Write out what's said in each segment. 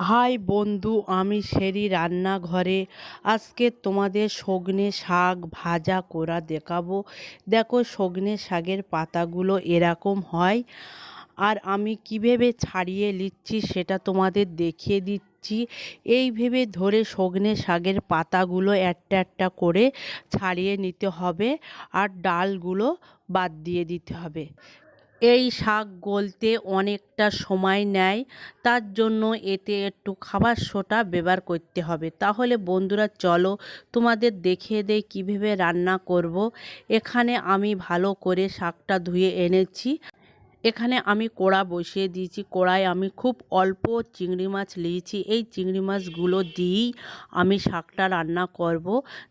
High বন্ধু, আমি সেরি রান্নাঘরে। আজকে তোমাদের সজনে শাক ভাজা করা দেখাবো। দেখো সজনে শাকের পাতাগুলো এরকম হয়। আর আমি কীভাবে ছাড়িয়ে নিচ্ছি সেটা তোমাদের দেখিয়ে দিচ্ছি। এই ভেবে ধরে সজনে শাকের পাতাগুলো একটা একটা করে ছাড়িয়ে নিতে হবে। আর ডালগুলো বাদ দিয়ে দিতে হবে। এই শাক গলতে অনেকটা সময় নেয়, তার জন্য এতে একটু খাবার সোটা ব্যবহার করতে হবে। তাহলে বন্ধুরা, চলো তোমাদের দেখিয়ে দেয় কীভাবে রান্না করব। এখানে আমি ভালো করে শাকটা ধুয়ে এনেছি। এখানে আমি কড়া বসিয়ে দিয়েছি। কড়ায় আমি খুব অল্প চিংড়ি মাছ নিয়েছি। এই চিংড়ি মাছগুলো দিয়েই আমি শাকটা রান্না করব।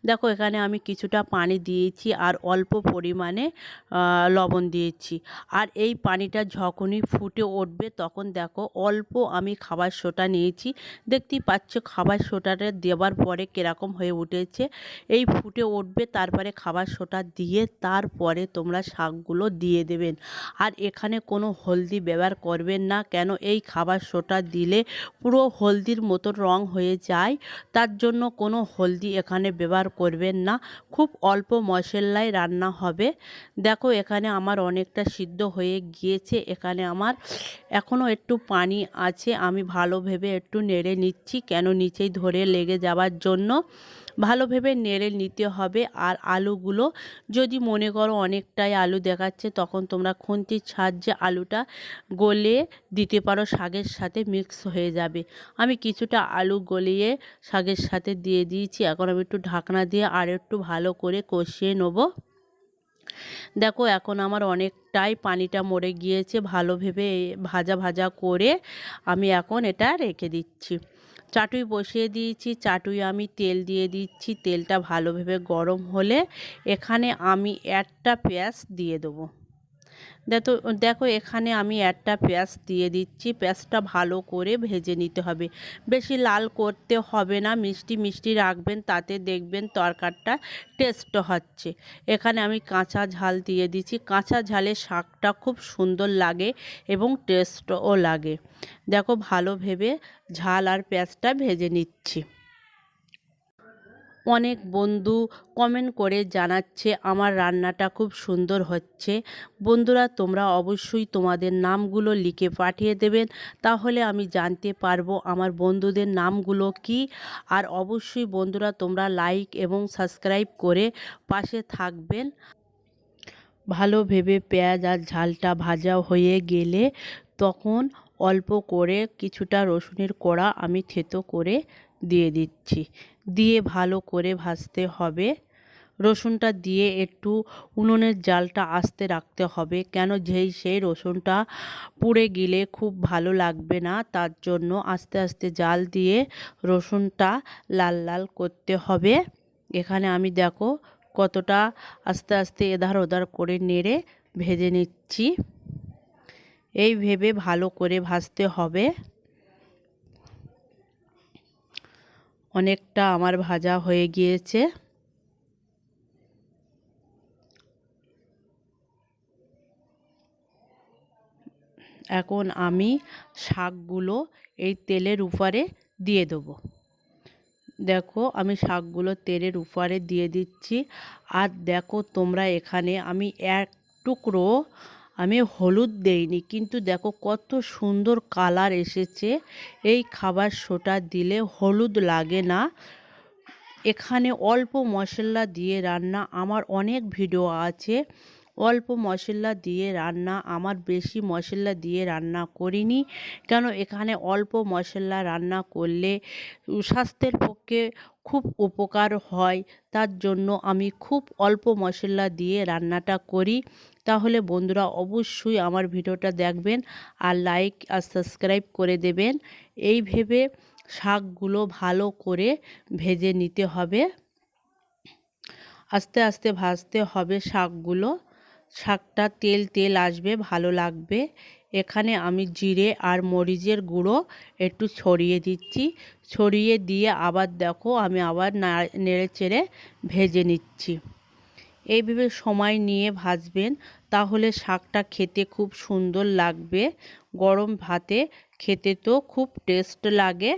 দেখো, এখানে আমি কিছুটা পানি দিয়েছি আর অল্প পরিমাণে লবণ দিয়েছি। আর এই পানিটা যখনই ফুটে উঠবে তখন দেখো, অল্প আমি খাবার সোটা নিয়েছি। দেখতেই পাচ্ছ খাবার সোটাটা দেওয়ার পরে কীরকম হয়ে উঠেছে। এই ফুটে উঠবে, তারপরে খাবার সোটা দিয়ে তারপরে তোমরা শাকগুলো দিয়ে দেবেন। আর এখানে কোনো হলদি ব্যবহার করবেন না। কেন? এই খাবার সোটা দিলে পুরো হলদির মতো রং হয়ে যায়। তার জন্য কোনো হলদি এখানে ব্যবহার করবেন না। খুব অল্প মশলায় রান্না হবে। দেখো, এখানে আমার অনেকটা সিদ্ধ হয়ে গিয়েছে। এখানে আমার এখনও একটু পানি আছে। আমি ভালো ভেবে একটু নেড়ে নিচ্ছি। কেন? নিচেই ধরে লেগে যাওয়ার জন্য। ভালো ভেবে নেড়ে নিতে হবে। আর আলুগুলো যদি মনে করো অনেকটাই আলু দেখাচ্ছে, তখন তোমরা খুন্তির সাহায্যে আলুটা গলে দিতে পারো শাকের সাথে মিক্স হয়ে যাবে। আমি কিছুটা আলু গলিয়ে শাকের সাথে দিয়ে দিয়েছি। এখন আমি একটু ঢাকনা দিয়ে আর একটু ভালো করে কষিয়ে নেব। দেখো এখন আমার অনেকটাই পানিটা মরে গিয়েছে। ভালো ভেবে ভাজা ভাজা করে আমি এখন এটা রেখে দিচ্ছি। চাটুই বসিয়ে দিয়েছি, চাটুই আমি তেল দিয়ে দিচ্ছি, তেলটা ভালোভাবে গরম হলে এখানে আমি একটা পেঁয়াজ দিয়ে দেবো। দেখো দেখো এখানে আমি একটা পেঁয়াজ দিয়ে দিচ্ছি। পেঁয়াজটা ভালো করে ভেজে নিতে হবে। বেশি লাল করতে হবে না, মিষ্টি মিষ্টি রাখবেন, তাতে দেখবেন তরকারটা টেস্ট হচ্ছে। এখানে আমি কাঁচা ঝাল দিয়ে দিচ্ছি। কাঁচা ঝালে শাকটা খুব সুন্দর লাগে এবং টেস্টও লাগে। দেখো ভালো ভেবে ঝাল আর পেঁয়াজটা ভেজে নিচ্ছি। অনেক বন্ধু কমেন্ট করে জানাচ্ছে, আমার রান্নাটা খুব সুন্দর হচ্ছে। বন্ধুরা, তোমরা অবশ্যই তোমাদের নামগুলো লিখে পাঠিয়ে দেবেন। তাহলে আমি জানতে পারব আমার বন্ধুদের নামগুলো কি। আর অবশ্যই বন্ধুরা, তোমরা লাইক এবং সাবস্ক্রাইব করে পাশে থাকবেন। ভালো ভেবে পেঁয়াজ আর ঝালটা ভাজা হয়ে গেলে তখন অল্প করে কিছুটা রসুনের কড়া আমি থেতো করে দিয়ে দিচ্ছি। দিয়ে ভালো করে ভাজতে হবে। রসুনটা দিয়ে একটু উনুনের জালটা আস্তে রাখতে হবে, কেন যেই সেই রসুনটা পুড়ে গেলে খুব ভালো লাগবে না, তার জন্য আস্তে আস্তে জাল দিয়ে রসুনটা লাল লাল করতে হবে। এখানে আমি দেখো কতটা আস্তে আস্তে এধার ওধার করে নেড়ে ভেজে নিচ্ছি। এই ভেবে ভালো করে ভাজতে হবে। অনেকটা আমার ভাজা হয়ে গিয়েছে। এখন আমি শাকগুলো এই তেলের উপরে দিয়ে দেবো। দেখো, আমি শাকগুলো তেলের উপরে দিয়ে দিচ্ছি। আর দেখো, তোমরা এখানে আমি এক টুকরো আমি হলুদ দেইনি, কিন্তু দেখো কত সুন্দর কালার এসেছে। এই খাবার সোটা দিলে হলুদ লাগে না। এখানে অল্প মশলা দিয়ে রান্না, আমার অনেক ভিডিও আছে। অল্প মশলা দিয়ে রান্না, আমার বেশি মশলা দিয়ে রান্না করিনি। কেন? এখানে অল্প মশলা রান্না করলে স্বাস্থ্যের পক্ষে খুব উপকার হয়। তার জন্য আমি খুব অল্প মশলা দিয়ে রান্নাটা করি। তাহলে বন্ধুরা অবশ্যই আমার ভিডিওটা দেখবেন আর লাইক আর সাবস্ক্রাইব করে দেবেন। এই ভেবে শাকগুলো ভালো করে ভেজে নিতে হবে। আস্তে আস্তে ভাজতে হবে শাকগুলো। শাকটা তেল তেল আসবে, ভালো লাগবে। এখানে আমি জিরে আর মরিচের গুঁড়ো একটু ছড়িয়ে দিচ্ছি। ছড়িয়ে দিয়ে আবার দেখো আমি আবার নেড়ে চেড়ে ভেজে নিচ্ছি। এইভাবে সময় নিয়ে ভাজবেন, তাহলে শাকটা খেতে খুব সুন্দর লাগবে। গরম ভাতে খেতে তো খুব টেস্ট লাগে।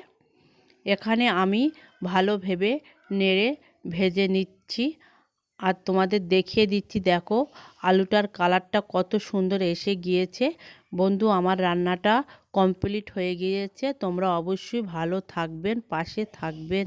এখানে আমি ভালো ভেবে নেড়ে ভেজে নিচ্ছি। আর তোমাদের দেখিয়ে দিচ্ছি, দেখো, আলুটার কালারটা কত সুন্দর এসে গিয়েছে। বন্ধু, আমার রান্নাটা কমপ্লিট হয়ে গিয়েছে। তোমরা অবশ্যই ভালো থাকবেন, পাশে থাকবেন।